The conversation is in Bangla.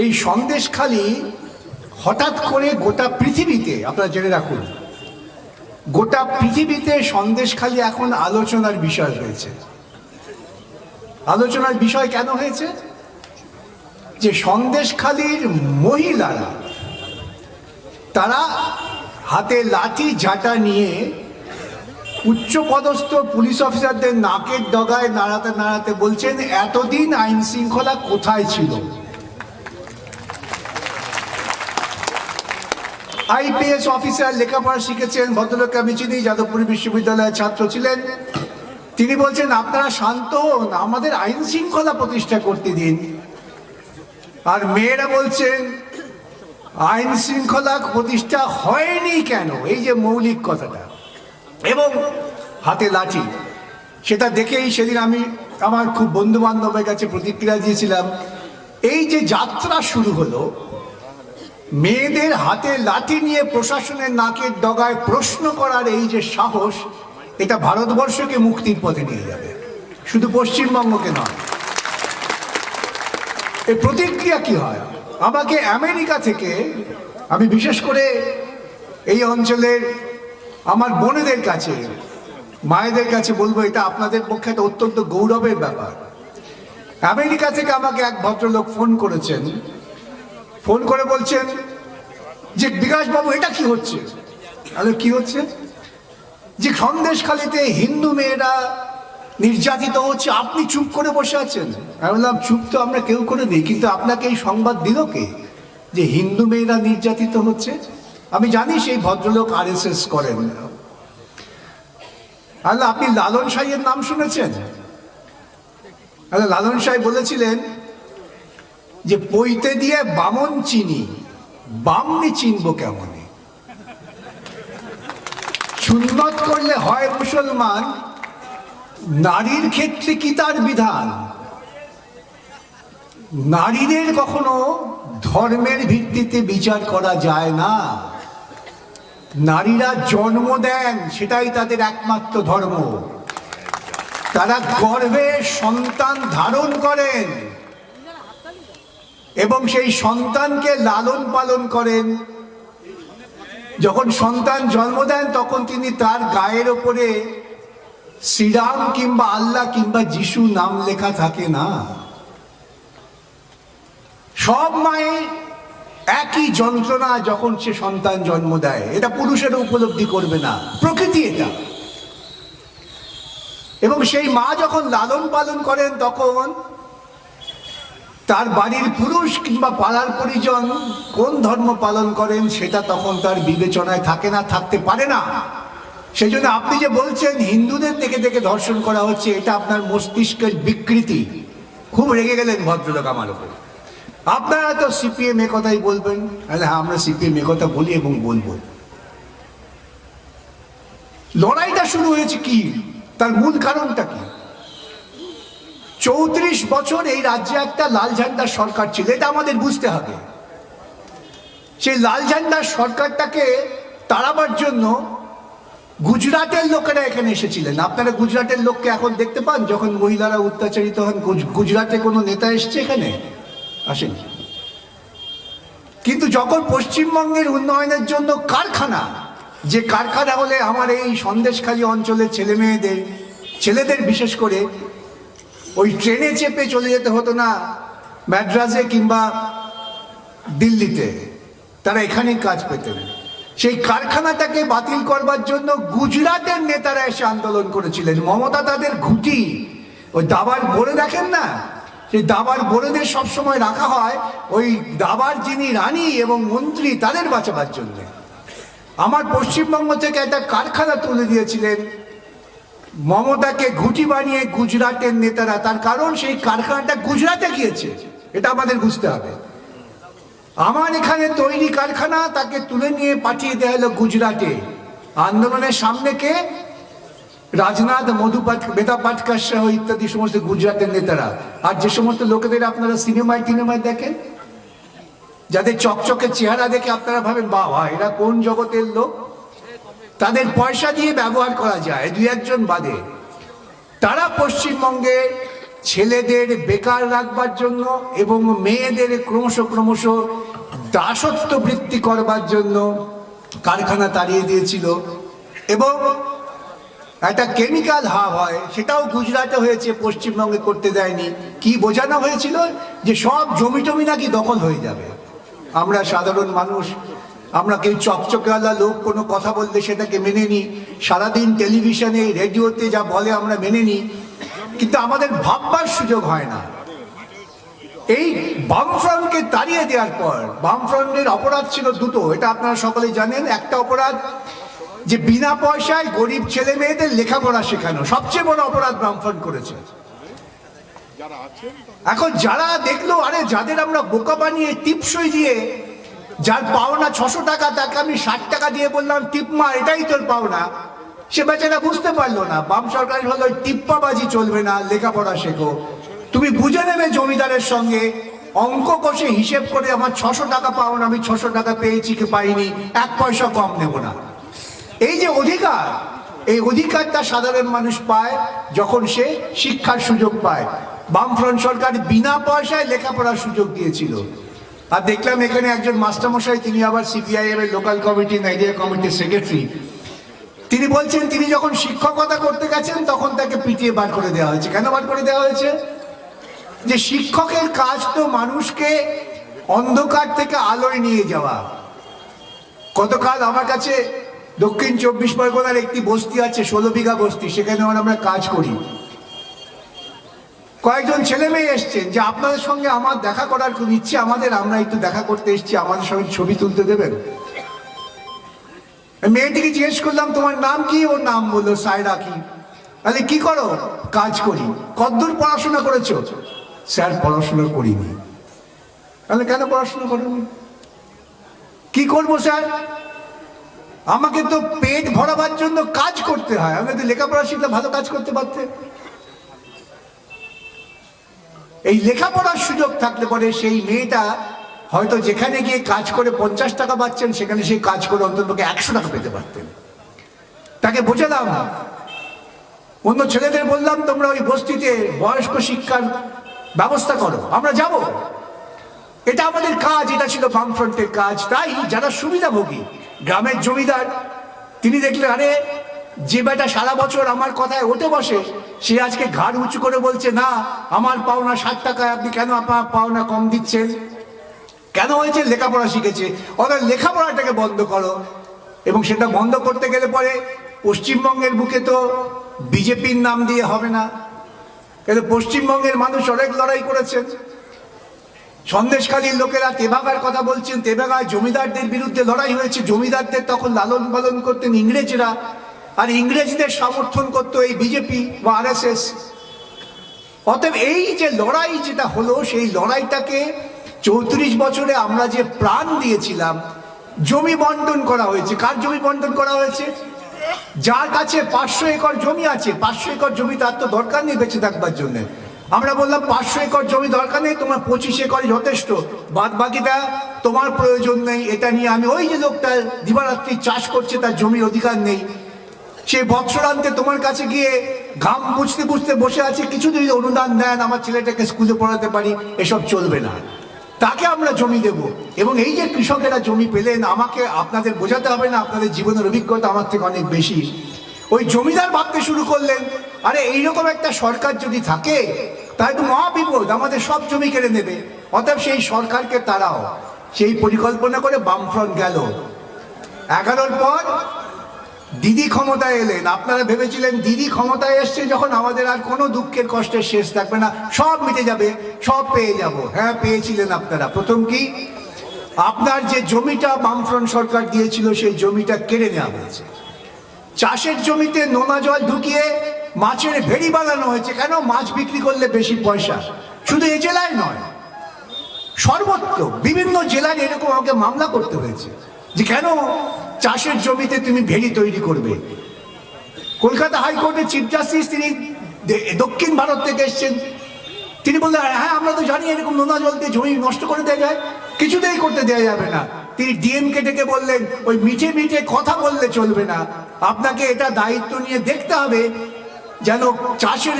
এই সন্দেশখালি হঠাৎ করে গোটা পৃথিবীতে, আপনারা জেনে রাখুন, গোটা পৃথিবীতে সন্দেশখালি এখন আলোচনার বিষয় হয়েছে। আলোচনার বিষয় কেন হয়েছে? যে সন্দেশখালির মহিলারা, তারা হাতে লাঠি ঝাঁটা নিয়ে উচ্চপদস্থ পুলিশ অফিসারদের নাকের ডগায় নাড়াতে নাড়াতে বলছেন, এতদিন আইন শৃঙ্খলা কোথায় ছিল? আইপিএস অফিসার লেখাপড়া শিখেছেন ভদ্রলোক আমি চিনি যাদবপুর বিশ্ববিদ্যালয়ের ছাত্র ছিলেন। তিনি বলছেন, আপনারা শান্ত হন, আমাদের আইন শৃঙ্খলা প্রতিষ্ঠা করতে দিন। আর মেয়েরা বলছেন, আইন শৃঙ্খলা প্রতিষ্ঠা হয়নি কেন? এই যে মৌলিক কথাটা। এবং হাতে লাঠি, সেটা দেখেই সেদিন আমি আমার খুব বন্ধু বান্ধবের কাছে প্রতিক্রিয়া দিয়েছিলাম। এই যে যাত্রা শুরু হলো মেয়েদের হাতে লাঠি নিয়ে প্রশাসনের নাকের ডগায় প্রশ্ন করার এই যে সাহস, এটা ভারতবর্ষকে মুক্তির পথে নিয়ে যাবে। শুধু পশ্চিমবঙ্গকে নয়। এই প্রতিক্রিয়া কি হয়? আমাকে আমেরিকা থেকে আমি বিশেষ করে এই অঞ্চলের আমার বোনেদের কাছে, মায়েদের কাছে বলব, এটা আপনাদের পক্ষে একটা অত্যন্ত গৌরবের ব্যাপার। আমেরিকা থেকে আমাকে এক ভদ্রলোক ফোন করেছেন। ফোন করে বলছেন যে, বিকাশবাবু, এটা কি হচ্ছে? আরে, কি হচ্ছে? যে, সন্দেশখালিতে হিন্দু মেয়েরা নির্যাতিত হচ্ছে, আপনি চুপ করে বসে আছেন? আমি বললাম, চুপ তো আমরা কেউ করে দিই কিন্তু আপনাকে এই সংবাদ দিল কে? যে, হিন্দু মেয়েরা নির্যাতিত হচ্ছে? আমি জানি সেই ভদ্রলোক আর এস এস করেন আপনি লালন সাহের নাম শুনেছেন? লালন সাহেব বলেছিলেন যে পইতে দিয়ে বামন চিনি, বামনি চিনব কেমনে? সুন্নত করলে হয় মুসলমান, নারীর ক্ষেত্রে কি তার বিধান? নারীদের কখনো ধর্মের ভিত্তিতে বিচার করা যায় না। নারীরা জন্ম দেন, সেটাই তাদের একমাত্র ধর্ম। তারা গর্ভে সন্তান ধারণ করেন। এবং সেই সন্তানকে লালন পালন করেন। যখন সন্তান জন্ম দেন, তখন তিনি তার গায়ের ওপরে শ্রীরাম কিংবা আল্লাহ কিংবা যিশু নাম লেখা থাকে না। সব মায়ের একই যন্ত্রণা যখন সে সন্তান জন্ম দেয়। এটা পুরুষের উপলব্ধি করবে না। প্রকৃতি এটা। এবং সেই মা যখন লালন পালন করেন, তখন তার বাড়ির পুরুষ কিংবা পাড়ার পরিজন কোন ধর্ম পালন করেন সেটা তখন তার বিবেচনায় থাকে না, থাকতে পারে না। সেই জন্য আপনি যে বলছেন, হিন্দুদের দেখে দেখে ধর্ষণ করা হচ্ছে, এটা আপনার মস্তিষ্কের বিকৃতি। খুব রেগে গেলেন ভদ্রলোক আমার উপর। আপনারা তো সিপিএম এ কথাই বলবেন। আরে হ্যাঁ আমরা সিপিএম এ কথা বলি এবং বলব। লড়াইটা শুরু হয়েছে কি? তার মূল কারণটা কি? চৌত্রিশ বছর এই রাজ্যে একটা লাল ঝান্ডার সরকার ছিল, এটা আমাদের বুঝতে হবে। সেই লাল ঝান্ডার সরকারটাকে তাড়াবার জন্য গুজরাটের লোকেরা এখানে এসেছিলেন। আপনারা গুজরাটের লোককে এখন দেখতে পান, যখন মহিলারা অত্যাচারিত হন গুজরাটে কোনো নেতা এসছে এখানে? আসেন। কিন্তু যখন পশ্চিমবঙ্গের উন্নয়নের জন্য কারখানা, যে কারখানা হলে আমার এই সন্দেশখালী অঞ্চলের ছেলে মেয়েদের ছেলেদের বিশেষ করে ওই ট্রেনে চেপে চলে যেতে হতো না ম্যাড্রাসে কিংবা দিল্লিতে। তারা এখানেই কাজ পেতেন। সেই কারখানাটাকে বাতিল করবার জন্য গুজরাটের নেতারা এসে আন্দোলন করেছিলেন। মমতা তাদের ঘুটি। ওই দাবার বলে দেখেন না? সেই দাবার বোরেদের সবসময় রাখা হয় ওই দাবার যিনি রানী এবং মন্ত্রী তাদের বাঁচাবার জন্য। আমার পশ্চিমবঙ্গ থেকে একটা কারখানা তুলে দিয়েছিলেন মমতাকে ঘুটি বানিয়ে গুজরাটের নেতারা, তার কারণ সেই কারখানাটা গুজরাটে গিয়েছে। এটা আমাদের বুঝতে হবে। আমার এখানে তৈরি কারখানা, তাকে তুলে নিয়ে পাঠিয়ে দেওয়া হলো গুজরাটে। আন্দোলনের সামনে কে? রাজনাথ, মধু পাট বেতা পাটকার সহ ইত্যাদি সমস্ত গুজরাটের নেতারা। আর যে সমস্ত লোকেদের আপনারা সিনেমায় টিনেমায় দেখেন, যাদের চকচকে চেহারা দেখে আপনারা ভাবেন বাবা এরা কোন জগতের লোক? তাদের পয়সা দিয়ে ব্যবহার করা যায়, দুই একজন বাদে। তারা পশ্চিমবঙ্গে ছেলেদের বেকার রাখবার জন্য এবং মেয়েদের ক্রমশ ক্রমশ দাসত্ব বৃত্তি করবার জন্য কারখানা তাড়িয়ে দিয়েছিল এবং একটা কেমিক্যাল হাব হয়, সেটাও গুজরাটে হয়েছে, পশ্চিমবঙ্গে করতে দেয়নি। কি বোঝানো হয়েছিল? যে সব জমি টমি নাকি দখল হয়ে যাবে। আমরা সাধারণ মানুষ আমরা কেউ চকচকেওয়ালা লোক কোনো কথা বললে সেটাকে মেনে নিই সারাদিন টেলিভিশনে রেডিওতে যা বলে আমরা মেনে নিই কিন্তু আমাদের ভাববার সুযোগ হয় না। এই বামফ্রন্টকে তাড়িয়ে দেওয়ার পর বামফ্রন্টের অপরাধ ছিল দুটো এটা আপনারা সকলে জানেন। একটা অপরাধ যে বিনা পয়সায় গরিব ছেলে মেয়েদের লেখাপড়া শেখানো সবচেয়ে বড় অপরাধ বামফ্রন্ট করেছে। এখন যারা দেখল আরে যাদের আমরা বোকা বানিয়ে টিপসই দিয়ে যার পাওনা ছশো টাকা, তাকে আমি ষাট টাকা দিয়ে বললাম টিপমা এটাই তোর পাওনা। সে বেচারা বুঝতে পারল না, বাম সরকার হলো, টিপ্পাবাজি চলবে না, লেখাপড়া শেখো। তুমি বুঝে নেবে জমিদারের সঙ্গে, অঙ্ক কষে হিসেব করে আমার ছশো টাকা পাওনা, আমি ছশো টাকা পেয়েছি কি পাইনি, এক পয়সা কম নেব না। এই যে অধিকার, এই অধিকারটা সাধারণ মানুষ পায় যখন সে শিক্ষার সুযোগ পায়। বামফ্রন্ট সরকার বিনা পয়সায় লেখাপড়ার সুযোগ দিয়েছিল। আর দেখলাম এখানে একজন মাস্টারমশাই, তিনি আবার সিপিআইএম এর লোকাল কমিটি নাইডিয়া কমিটির সেক্রেটারি তিনি বলছেন, তিনি যখন শিক্ষকতা করতে গেছেন, তখন তাকে পিটিয়ে বার করে দেওয়া হয়েছে। কেন বার করে দেওয়া হয়েছে? যে শিক্ষকের কাজ তো মানুষকে অন্ধকার থেকে আলোয় নিয়ে যাওয়া। গতকাল আমার কাছে দক্ষিণ চব্বিশ পরগনার একটি বস্তি আছে, ষোলো বিঘা বস্তি সেখানে আমরা কাজ করি। কয়েকজন ছেলে মেয়ে এসছেন যে আপনাদের সঙ্গে আমার দেখা করার খুব ইচ্ছে, আমাদের আমরা একটু দেখা করতে এসেছি, আমাদের সঙ্গে ছবি তুলতে দেবেন? মেয়েটিকে জিজ্ঞেস করলাম, তোমার নাম কি? ওর নাম বলল, সায়রা কি তাহলে কি করো? কাজ করি। কতদূর পড়াশোনা করেছ? স্যার, পড়াশোনা করিনি। তাহলে কেন পড়াশোনা করেনি? কি করব, স্যার? আমাকে তো পেট ভরাবার জন্য কাজ করতে হয়। আমি তো লেখাপড়া শিখলে ভালো কাজ করতে পারতে। এই লেখাপড়ার সুযোগ থাকলে পরে সেই মেয়েটা হয়তো যেখানে গিয়ে কাজ করে পঞ্চাশ টাকা পাচ্ছেন, সেখানে সেই কাজ করে অন্ততপক্ষে একশো টাকা পেতে পারতেন। তাকে বোঝালাম। অন্য ছেলেদের বললাম, তোমরা ওই বস্তিতে বয়স্ক শিক্ষার ব্যবস্থা করো, আমরা যাব। এটা আমাদের কাজ, এটা ছিল বামফ্রন্টের কাজ। তাই যারা সুবিধাভোগী, গ্রামের জমিদার, তিনি দেখলেন, আরে যে বেটা সারা বছর আমার কথায় ওঠে বসে, সে আজকে ঘাড় উঁচু করে বলছে, না, আমার পাওনা ষাট টাকায় আপনি কেন আপনার পাওনা কম দিচ্ছেন? কেন হয়েছে? লেখাপড়া শিখেছে। ওদের লেখাপড়াটাকে বন্ধ করো। এবং সেটা বন্ধ করতে গেলে পরে পশ্চিমবঙ্গের বুকে তো বিজেপির নাম দিয়ে হবে না। কিন্তু পশ্চিমবঙ্গের মানুষ অনেক লড়াই করেছেন। সন্দেশখালীর লোকেরা তেভাগার কথা বলছেন, তেভাগায় জমিদারদের বিরুদ্ধে লড়াই হয়েছে, জমিদারদের তখন লালন পালন করতেন ইংরেজরা। আর ইংরেজদের সমর্থন করতো এই বিজেপি বা আর অতএব এই যে লড়াই যেটা হলো, সেই লড়াইটাকে চৌত্রিশ বছরে আমরা যে প্রাণ দিয়েছিলাম, জমি বন্টন করা হয়েছে। কার জমি বন্টন করা হয়েছে? যার কাছে পাঁচশো একর জমি আছে, পাঁচশো একর জমি তার তো দরকার নেই বেঁচে থাকবার জন্য। আমরা বললাম, পাঁচশো একর জমি দরকার নেই, তোমার পঁচিশ একর যথেষ্ট। বাদ বাকিটা তোমার প্রয়োজন নেই, এটা নিয়ে আমি ওই যে লোকটা দিবারাত্রি চাষ করছে, তার জমির অধিকার নেই। সে বৎসরান্তে তোমার কাছে গিয়ে ঘাম বুঝতে বুঝতে বসে আছে কিছু যদি অনুদান দেন আমার ছেলেটাকে স্কুলে পড়াতে পারি, এসব চলবে না। তাকে আমরা জমি দেব। এবং এই যে কৃষকেরা জমি পেলেন, আমাকে আপনাদের বোঝাতে হবে না, আপনাদের জীবনের অভিজ্ঞতা আমার থেকে অনেক বেশি। ওই জমিদার ভাবতে শুরু করলেন, আরে, এইরকম একটা সরকার যদি থাকে, তাহলে তো মহাবিপদ আমাদের সব জমি কেড়ে নেবে। অতএব সেই সরকারকে তারাও সেই পরিকল্পনা করে বামফ্রন্ট গেল। এগারোর পর দিদি ক্ষমতায় এলেন। আপনারা ভেবেছিলেন দিদি ক্ষমতায় এসছে যখন আমাদের আর কোনো দুঃখের কষ্টের শেষ থাকবে না। সব মিটে যাবে, সব পেয়ে যাব। হ্যাঁ পেয়েছিলেন আপনারা। প্রথম কি? আপনার যে জমিটা বামফ্রন্ট সরকার দিয়েছিল, সেই জমিটা কেড়ে নেওয়া হয়েছে। চাষের জমিতে নোনা জল ঢুকিয়ে মাছের ভেড়ি বানানো হয়েছে। কেন? মাছ বিক্রি করলে বেশি পয়সা। শুধু এ জেলায় নয়, সর্বত্র বিভিন্ন জেলায় এরকম আমাকে মামলা করতে হয়েছে যে কেন চাষের জমিতে তুমি ভেড়ি তৈরি করবে। কলকাতা হাইকোর্টের চিফ জাস্টিস তিনি দক্ষিণ ভারত থেকে এসছেন। তিনি বললেন হ্যাঁ আমরা তো জানি এরকম নোনা জল দিয়ে জমি নষ্ট করে দেওয়া যায়। কিছুতেই করতে দেওয়া যাবে না। তিনি ডিএমকে ডেকে বললেন, ওই মিঠে মিঠে কথা বললে চলবে না। আপনাকে এটা দায়িত্ব নিয়ে দেখতে হবে যেন চাষের